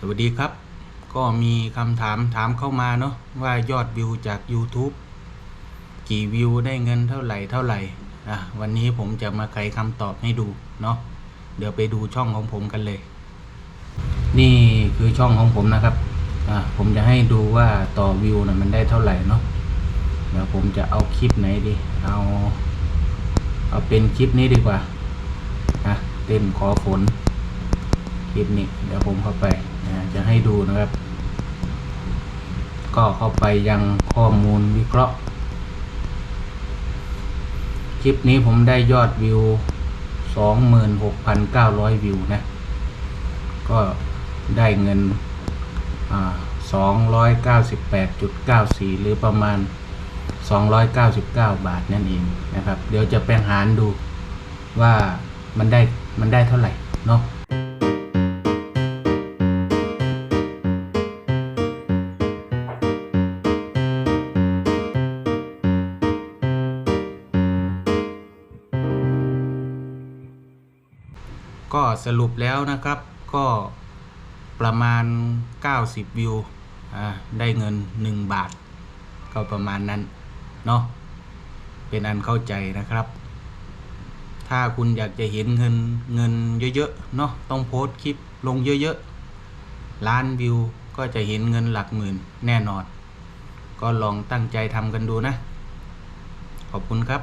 สวัสดีครับ ก็มีคำถามถามเข้ามาเนาะว่ายอดวิวจาก YouTube กี่วิวได้เงินเท่าไหร่เท่าไหร่อะวันนี้ผมจะมาไขคำตอบให้ดูเนาะเดี๋ยวไปดูช่องของผมกันเลย นี่คือช่องของผมนะครับอะผมจะให้ดูว่าต่อวิวนะมันได้เท่าไหร่เนาะเดี๋ยวผมจะเอาคลิปไหนดี เอา เอาเป็นคลิปนี้ดีกว่าอะเต้นขอฝนคลิปนี้เดี๋ยวผมเข้าไป จะให้ดูนะครับ ก็เข้าไปยังข้อมูลวิเคราะห์ คลิปนี้ผมได้ยอดวิว 26,900 วิวนะ ก็ได้เงินอ่า298.94 หรือประมาณ 299 บาทนั่นเองนะครับ เดี๋ยวจะไปหารดูว่ามันได้มันได้เท่าไหร่เนาะ ก็สรุปแล้วนะครับก็ประมาณ 90 วิวอ่าได้เงิน 1 บาท ก็ประมาณนั้น เนาะเป็นอันเข้าใจนะครับ ถ้าคุณอยากจะเห็นเงินเงินเยอะๆเนาะต้องโพสต์คลิปลงเยอะๆ ล้านวิวก็จะเห็นเงินหลักหมื่นแน่นอน ก็ลองตั้งใจทำกันดูนะ ขอบคุณครับ